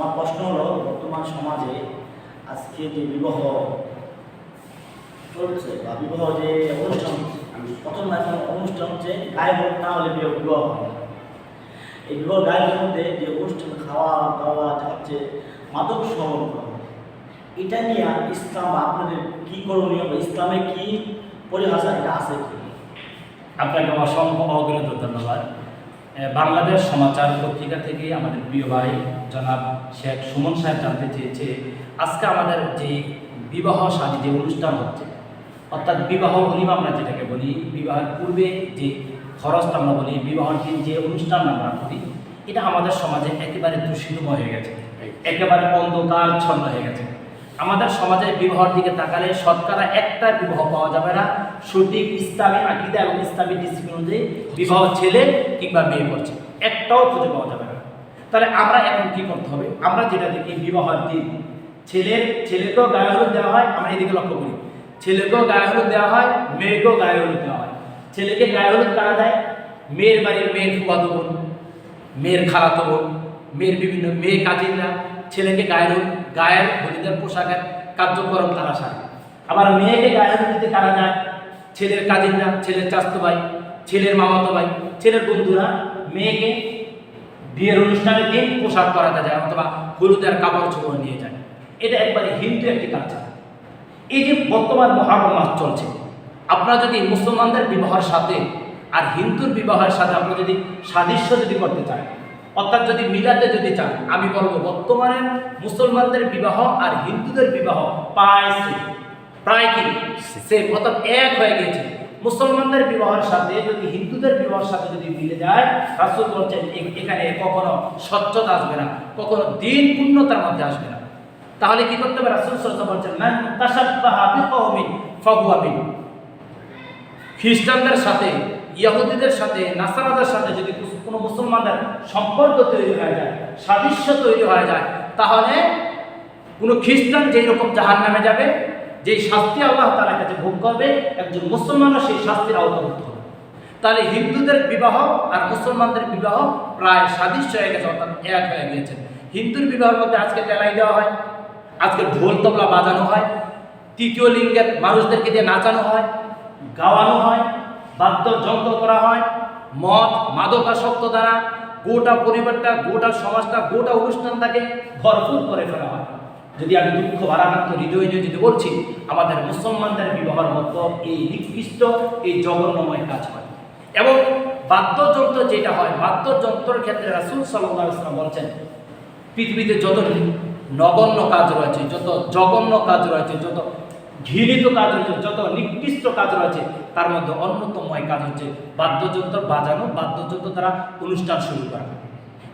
আমার প্রশ্ন হলো, বর্তমান সমাজে আজকে যে বিবাহ চলছে বা বিবাহ যে অনুষ্ঠান প্রথম অনুষ্ঠান হচ্ছে গায়ে না হলে বিবাহ বিবাহ এই বিবাহ গায়ের মধ্যে যে অনুষ্ঠান, খাওয়া দাওয়া হচ্ছে, মাদক করা এটা নিয়ে ইসলাম আপনাদের কি করণীয় ইসলামে কি পরিভাষা, এটা আছে কি? আপনাকে অসংখ্য অগ্রত ধন্যবাদ। বাংলাদেশ সমাচার পত্রিকা থেকে আমাদের প্রিয় ভাই জনাব শেখ সুমন সাহেব জানতে চেয়েছে, আজকে আমাদের যে বিবাহ শাদী যে অনুষ্ঠান হচ্ছে, অর্থাৎ বিবাহ হলিম আমরা যেটাকে বলি, বিবাহের পূর্বে যে খরচটা আমরা বলি, বিবাহের দিন যে অনুষ্ঠান আমরা করি, এটা আমাদের সমাজে একেবারে দূষিতময় হয়ে গেছে, একেবারে অন্ধকার ছন্ন হয়ে গেছে। আমাদের সমাজে বিবাহের দিকে তাকালে শতকরা একটা বিবাহ পাওয়া যাবে না। সঠিক ইসলামী আকিদা এবং ইসলামী ডিসিপ্লিন অনুযায়ী বিবাহ ছেলে কিংবা মেয়ে করছে, একটাও খুঁজে পাওয়া যাবে না। তাহলে আমরা এখন কি করতে হবে? আমরা যেটা দেখি বিবাহের দিন, ছেলের ছেলেকেও গায়ে হলুদ দেওয়া হয়, আমরা এদিকে লক্ষ্য করি। ছেলেকেও গায়ে হলুদ দেওয়া হয়, মেয়েকেও গায়ে হলুদ দেওয়া হয়। ছেলেকে গায়ে হলুদ কারা দেয়? মেয়ের বাড়ির মেয়ের ফুয়াতো বোন, মেয়ের খালাতো বোন, মেয়ের বিভিন্ন মেয়ে কাজিনরা। ছেলেকে গায়ের গায়ের হলুদের পোশাকের কার্যক্রম তারা সারে। আবার মেয়েকে গায়ের দিতে কারা যায়। ছেলের কাজিনরা, ছেলের চাস্তো ভাই, ছেলের মামাতো ভাই, ছেলের বন্ধুরা মেয়েকে বিয়ের অনুষ্ঠানের দিন পোশাক করাতে যায় অথবা হলুদের কাপড় চোপড় নিয়ে যায়। এটা একবারে হিন্দু একটি কালচার এই যে বর্তমান মহারম মাস চলছে, আপনারা যদি মুসলমানদের বিবাহের সাথে আর হিন্দুর বিবাহের সাথে আপনারা যদি সাদৃশ্য যদি করতে চান অর্থাৎ যদি মিলাতে যদি চান, আমি বলব বর্তমানে মুসলমানদের বিবাহ আর হিন্দুদের বিবাহ প্রায় প্রায় কি? সেম অর্থাৎ এক হয়ে গিয়েছে। মুসলমানদের বিবাহের সাথে যদি হিন্দুদের বিবাহের সাথে যদি মিলে যায়, রাসুল বলছেন এখানে কখনো স্বচ্ছতা আসবে না, কখনো দিন পূর্ণতার মধ্যে আসবে না। তাহলে কি করতে হবে? রাসূল আলাইহি বলছেন বিকওমিন ফাহুয়া খ্রিস্টানদের সাথে, ইয়াহুদিদের সাথে, নাসারাদের সাথে যদি কোনো মুসলমানদের সম্পর্ক তৈরি হয়ে যায়, সাদৃশ্য তৈরি হয়ে যায়, তাহলে কোনো খ্রিস্টান যেই রকম জাহান নামে যাবে, যেই শাস্তি আল্লাহ তাআলার কাছে ভোগ করবে, একজন মুসলমানও সেই শাস্তির আওতাভুক্ত হবে। তাহলে হিন্দুদের বিবাহ আর মুসলমানদের বিবাহ প্রায় সাদৃশ্য হয়ে গেছে, অর্থাৎ এক হয়ে গিয়েছে। হিন্দুর বিবাহের মধ্যে আজকে তেলাই দেওয়া হয়, আজকে ঢোল তবলা বাজানো হয়, তৃতীয় লিঙ্গের মানুষদেরকে দিয়ে নাচানো হয়, গাওয়ানো হয়, বাদ্যযন্ত্র করা হয় মদ মাদকাসক্ত দ্বারা গোটা পরিবারটা, গোটা সমাজটা, গোটা অনুষ্ঠানটাকে ভরপুর করে ফেলা হয়। যদি আমি দুঃখ, ভারাক্রান্ত, হৃদয় যদি বলছি, আমাদের মুসলমানদের বিবাহের মতো এই নিকৃষ্ট, এই জঘন্যময় কাজ হয়। এবং বাদ্যযন্ত্র যেটা হয়, বাদ্যযন্ত্রের ক্ষেত্রে রাসুল সাল্লাহ বলছেন, পৃথিবীতে যত নগণ্য কাজ রয়েছে, যত জঘন্য কাজ রয়েছে, যত ঘৃণিত কাজ রয়েছে, যত নিকৃষ্ট কাজ রয়েছে, তার মধ্যে অন্যতময় কাজ হচ্ছে বাদ্যযন্ত্র বাজানো, বাদ্যযন্ত্র দ্বারা অনুষ্ঠান শুরু করা।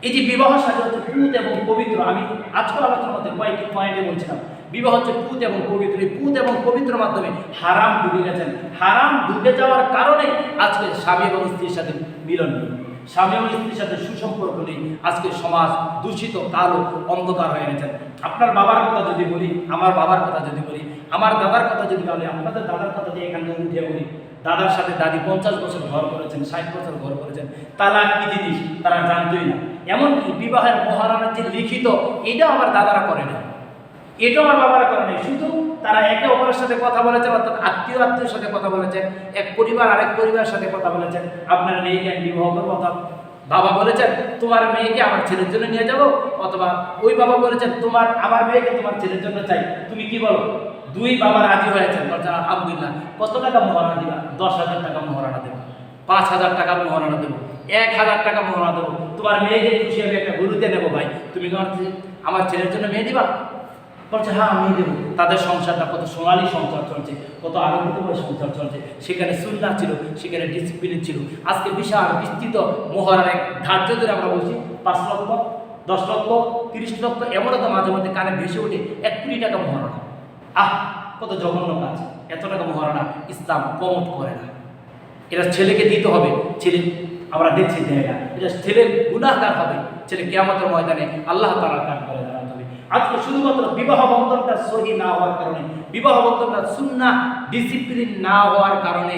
এই যে বিবাহ সাজা হচ্ছে পুত এবং পবিত্র, আমি আজকাল আলোচনার মধ্যে কয়েকটি পয়েন্টে বলছিলাম। বিবাহ হচ্ছে পুত এবং পবিত্র, এই পুত এবং পবিত্র মাধ্যমে হারাম ঢুকে গেছেন। হারাম ঢুকে যাওয়ার কারণে আজকে স্বামী এবং স্ত্রীর সাথে মিলন নেই। স্বামী এবং স্ত্রীর সাথে সুসম্পর্ক নেই। আজকে সমাজ দূষিত, কালো অন্ধকার হয়ে গেছেন আপনার বাবার কথা যদি বলি, আমার বাবার কথা যদি বলি আমার দাদার কথা যদি বলি আপনাদের দাদার কথা দিয়ে এখানে উঠে বলি দাদার সাথে দাদি পঞ্চাশ বছর ঘর করেছেন, ষাট বছর ঘর করেছেন, তালাক কি জিনিস তারা জানতোই না। এমনকি বিবাহের মহারানার যে লিখিত, এটাও আমার দাদারা করে না এটাও আমার বাবারা করে নাই। শুধু তারা একে অপরের সাথে কথা বলেছেন, অর্থাৎ আত্মীয় আত্মীয়ের সাথে কথা বলেছেন, এক পরিবার আরেক পরিবারের সাথে কথা বলেছেন। আপনার মেয়েকে আমি বিবাহ করব অথবা বাবা বলেছেন, তোমার মেয়েকে আমার ছেলের জন্য নিয়ে যাব? অথবা, ওই বাবা বলেছেন, তোমার, আমার মেয়েকে তোমার ছেলের জন্য চাই। তুমি কি বলো? দুই বাবা রাজি হয়েছেন বলছেন কত টাকা মোহরানা দিবা? দশ হাজার টাকা মোহরানা দেবো। পাঁচ হাজার টাকা মোহরানা দেবো। এক হাজার টাকা মোহরানা দেবো। তোমার মেয়েকে খুশি হবে একটা গরুতে নেব ভাই। তুমি আমার ছেলের জন্য মেয়ে দিবা? বলছে হ্যাঁ আমি দেবো। তাদের সংসারটা কত সোনালি সংসার চলছে, কত আনন্দময় সংসার চলছে। সেখানে সুন্না ছিল, সেখানে ডিসিপ্লিন ছিল। আজকে বিশাল বিস্তৃত মহারার এক ধার্য ধরে আমরা বলছি, পাঁচ লক্ষ, দশ লক্ষ, তিরিশ লক্ষ এমনও তো মাঝে মধ্যে কানে ভেসে ওঠে এক কোটি টাকা মহারণা আহ, কত জঘন্য কাজ, এত টাকা মহারণা ইসলাম প্রমোট করে না। এটা ছেলেকে দিতে হবে, ছেলে আমরা দেখছি না। এটা ছেলে গুণাগার হবে, ছেলে কেয়ামতের ময়দানে আল্লাহ তালার কাজ করে হবে আজকে শুধুমাত্র বিবাহ বন্ধনটা সহি না হওয়ার কারণে, বিবাহ বন্ধনটা সুন্না ডিসিপ্লিন না হওয়ার কারণে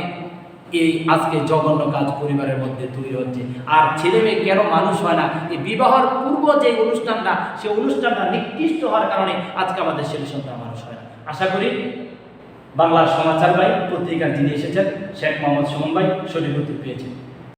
এই আজকে জঘন্য কাজ পরিবারের মধ্যে তৈরি হচ্ছে। আর ছেলে মেয়ে কেন মানুষ হয় না? এই বিবাহর পূর্ব যে অনুষ্ঠানটা সেই অনুষ্ঠানটা নিকৃষ্ট হওয়ার কারণে আজকে আমাদের ছেলে সন্তান মানুষ হয় না। আশা করি বাংলার সমাচার ভাই, পত্রিকার যিনি এসেছেন, শেখ মোহাম্মদ সুমন ভাই উত্তর পেয়েছেন।